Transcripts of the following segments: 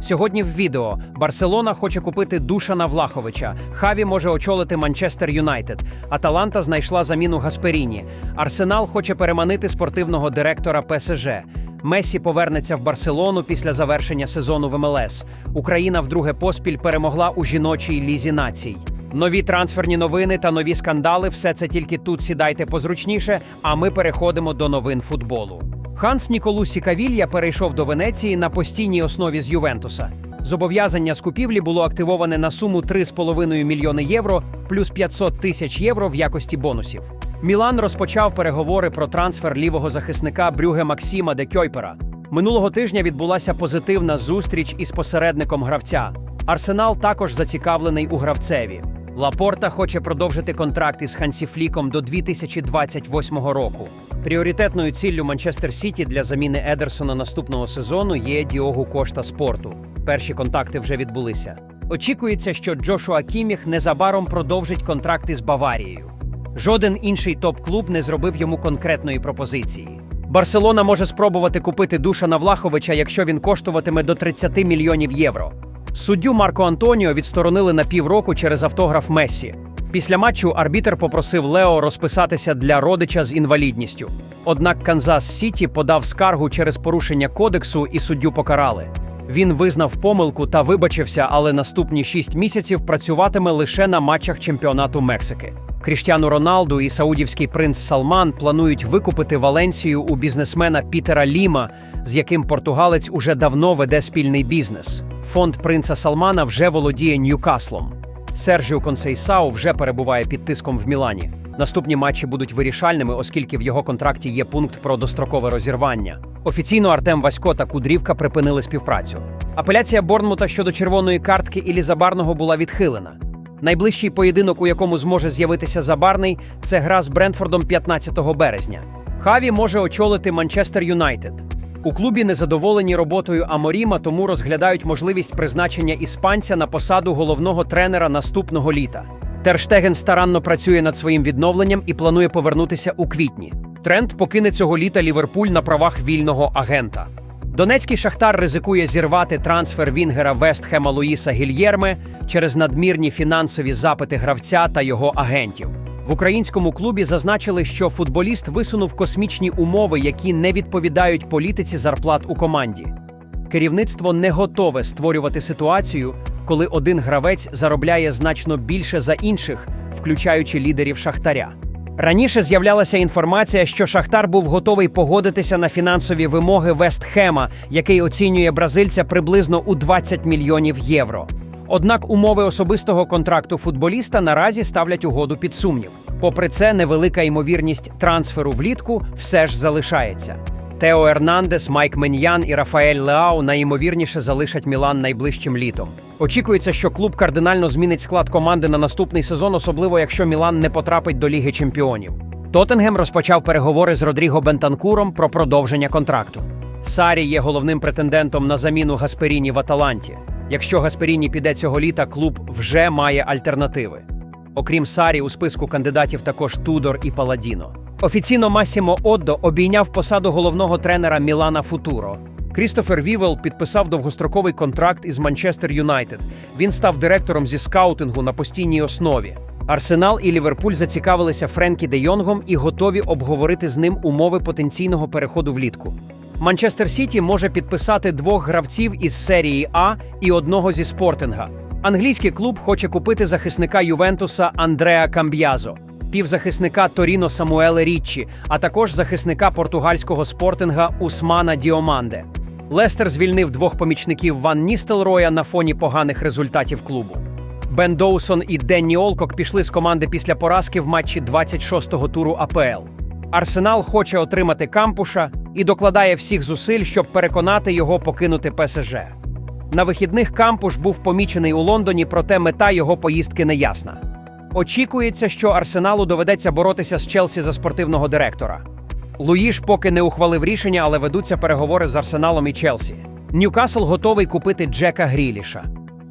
Сьогодні в відео Барселона хоче купити Душана Влаховича. Хаві може очолити Манчестер Юнайтед. Аталанта знайшла заміну Гасперіні. Арсенал хоче переманити спортивного директора ПСЖ. Месі повернеться в Барселону після завершення сезону в МЛС. Україна вдруге поспіль перемогла у жіночій лізі націй. Нові трансферні новини та нові скандали все це тільки тут сідайте позручніше, а ми переходимо до новин футболу. Ханс Ніколусі Кавілья перейшов до Венеції на постійній основі з Ювентуса. Зобов'язання з купівлі було активоване на суму 3,5 мільйони євро плюс 500 тисяч євро в якості бонусів. Мілан розпочав переговори про трансфер лівого захисника Брюге Максима де Кьойпера. Минулого тижня відбулася позитивна зустріч із посередником гравця. Арсенал також зацікавлений у гравцеві. Лапорта хоче продовжити контракт із Хансі Фліком до 2028 року. Пріоритетною ціллю Манчестер Сіті для заміни Едерсона наступного сезону є Діогу Кошта спорту. Перші контакти вже відбулися. Очікується, що Джошуа Кіміх незабаром продовжить контракт із Баварією. Жоден інший топ-клуб не зробив йому конкретної пропозиції. Барселона може спробувати купити Душана Влаховича, якщо він коштуватиме до 30 мільйонів євро. Суддю Марко Антоніо відсторонили на півроку через автограф Мессі. Після матчу арбітер попросив Лео розписатися для родича з інвалідністю. Однак Канзас Сіті подав скаргу через порушення кодексу і суддю покарали. Він визнав помилку та вибачився, але наступні шість місяців працюватиме лише на матчах чемпіонату Мексики. Кріштіану Роналду і саудівський принц Салман планують викупити Валенсію у бізнесмена Пітера Ліма, з яким португалець уже давно веде спільний бізнес. Фонд принца Салмана вже володіє Ньюкаслом. Сержіо Консейсау вже перебуває під тиском в Мілані. Наступні матчі будуть вирішальними, оскільки в його контракті є пункт про дострокове розірвання. Офіційно Артем Васько та Кудрівка припинили співпрацю. Апеляція Борнмута щодо червоної картки Іллі Забарного була відхилена. Найближчий поєдинок, у якому зможе з'явитися Забарний, це гра з Брентфордом 15 березня. Хаві може очолити Манчестер Юнайтед. У клубі незадоволені роботою Аморіма, тому розглядають можливість призначення іспанця на посаду головного тренера наступного літа. Терштеген старанно працює над своїм відновленням і планує повернутися у квітні. Тренд покине цього літа Ліверпуль на правах вільного агента. Донецький шахтар ризикує зірвати трансфер Вінгера Вестхема Луїса Гільєрме через надмірні фінансові запити гравця та його агентів. В українському клубі зазначили, що футболіст висунув космічні умови, які не відповідають політиці зарплат у команді. Керівництво не готове створювати ситуацію, коли один гравець заробляє значно більше за інших, включаючи лідерів Шахтаря. Раніше з'являлася інформація, що Шахтар був готовий погодитися на фінансові вимоги Вестхема, який оцінює бразильця приблизно у 20 мільйонів євро. Однак умови особистого контракту футболіста наразі ставлять угоду під сумнів. Попри це, невелика ймовірність трансферу влітку все ж залишається. Тео Ернандес, Майк Меньян і Рафаель Леау найімовірніше залишать Мілан найближчим літом. Очікується, що клуб кардинально змінить склад команди на наступний сезон, особливо якщо Мілан не потрапить до Ліги Чемпіонів. Тоттенгем розпочав переговори з Родріго Бентанкуром про продовження контракту. Сарі є головним претендентом на заміну Гасперіні в Аталанті. Якщо Гасперіні піде цього літа, клуб вже має альтернативи. Окрім Сарі, у списку кандидатів також Тудор і Паладіно. Офіційно Масімо Оддо обійняв посаду головного тренера Мілана Футуро. Крістофер Вівел підписав довгостроковий контракт із Манчестер Юнайтед. Він став директором зі скаутингу на постійній основі. Арсенал і Ліверпуль зацікавилися Френкі де Йонгом і готові обговорити з ним умови потенційного переходу влітку. Манчестер Сіті може підписати двох гравців із серії А і одного зі спортинга. Англійський клуб хоче купити захисника Ювентуса Андреа Камб'язо, півзахисника Торіно Самуеле Річчі, а також захисника португальського спортинга Усмана Діоманде. Лестер звільнив двох помічників Ван Ністелроя на фоні поганих результатів клубу. Бен Доусон і Денні Олкок пішли з команди після поразки в матчі 26-го туру АПЛ. Арсенал хоче отримати кампуша і докладає всіх зусиль, щоб переконати його покинути ПСЖ. На вихідних кампуш був помічений у Лондоні, проте мета його поїздки не ясна. Очікується, що Арсеналу доведеться боротися з Челсі за спортивного директора. Луїш поки не ухвалив рішення, але ведуться переговори з Арсеналом і Челсі. Ньюкасл готовий купити Джека Гріліша.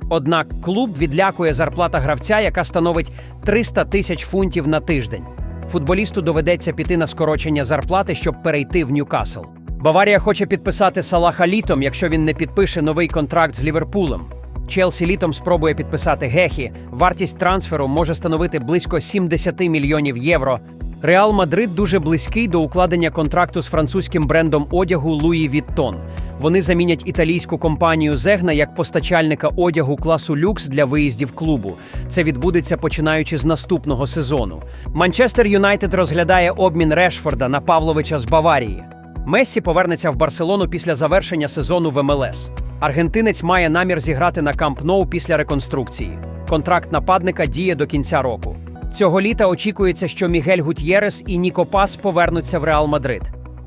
Однак клуб відлякує зарплата гравця, яка становить 300 тисяч фунтів на тиждень. Футболісту доведеться піти на скорочення зарплати, щоб перейти в Ньюкасл. Баварія хоче підписати Салаха літом, якщо він не підпише новий контракт з Ліверпулем. Челсі літом спробує підписати Гехі. Вартість трансферу може становити близько 70 мільйонів євро. Реал Мадрид дуже близький до укладення контракту з французьким брендом одягу Луї Віттон. Вони замінять італійську компанію Зегна як постачальника одягу класу люкс для виїздів клубу. Це відбудеться починаючи з наступного сезону. Манчестер Юнайтед розглядає обмін Решфорда на Павловича з Баварії. Мессі повернеться в Барселону після завершення сезону в МЛС. Аргентинець має намір зіграти на Камп Ноу після реконструкції. Контракт нападника діє до кінця року. Цього літа очікується, що Мігель Гутьєрес і Ніко Пас повернуться в Реал Мадрид.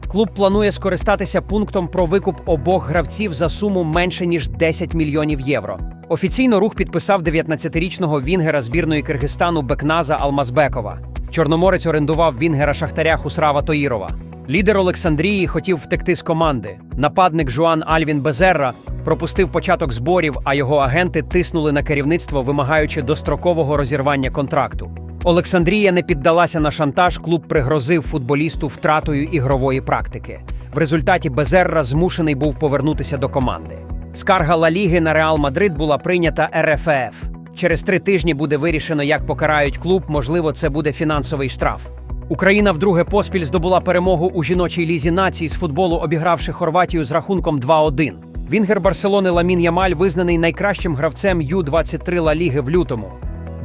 Клуб планує скористатися пунктом про викуп обох гравців за суму менше ніж 10 мільйонів євро. Офіційно рух підписав 19-річного вінгера збірної Киргизстану Бекназа Алмазбекова. Чорноморець орендував вінгера Шахтаря Хусрава Тоїрова. Лідер Олександрії хотів втекти з команди. Нападник Жуан Альвін Безерра пропустив початок зборів, а його агенти тиснули на керівництво, вимагаючи дострокового розірвання контракту. Олександрія не піддалася на шантаж. Клуб пригрозив футболісту втратою ігрової практики. В результаті Безерра змушений був повернутися до команди. Скарга Ла Ліги на Реал Мадрид була прийнята РФФ. Через три тижні буде вирішено, як покарають клуб. Можливо, це буде фінансовий штраф. Україна вдруге поспіль здобула перемогу у жіночій лізі націй з футболу, обігравши Хорватію з рахунком 2-1. Вінгер Барселони Ламін Ямаль визнаний найкращим гравцем Ю-23 Ла Ліги в лютому.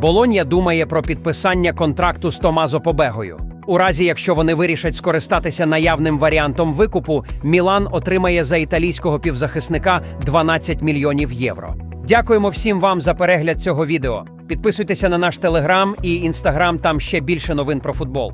Болонья думає про підписання контракту з Томазо Побегою. У разі, якщо вони вирішать скористатися наявним варіантом викупу, Мілан отримає за італійського півзахисника 12 мільйонів євро. Дякуємо всім вам за перегляд цього відео. Підписуйтеся на наш телеграм і інстаграм, там ще більше новин про футбол.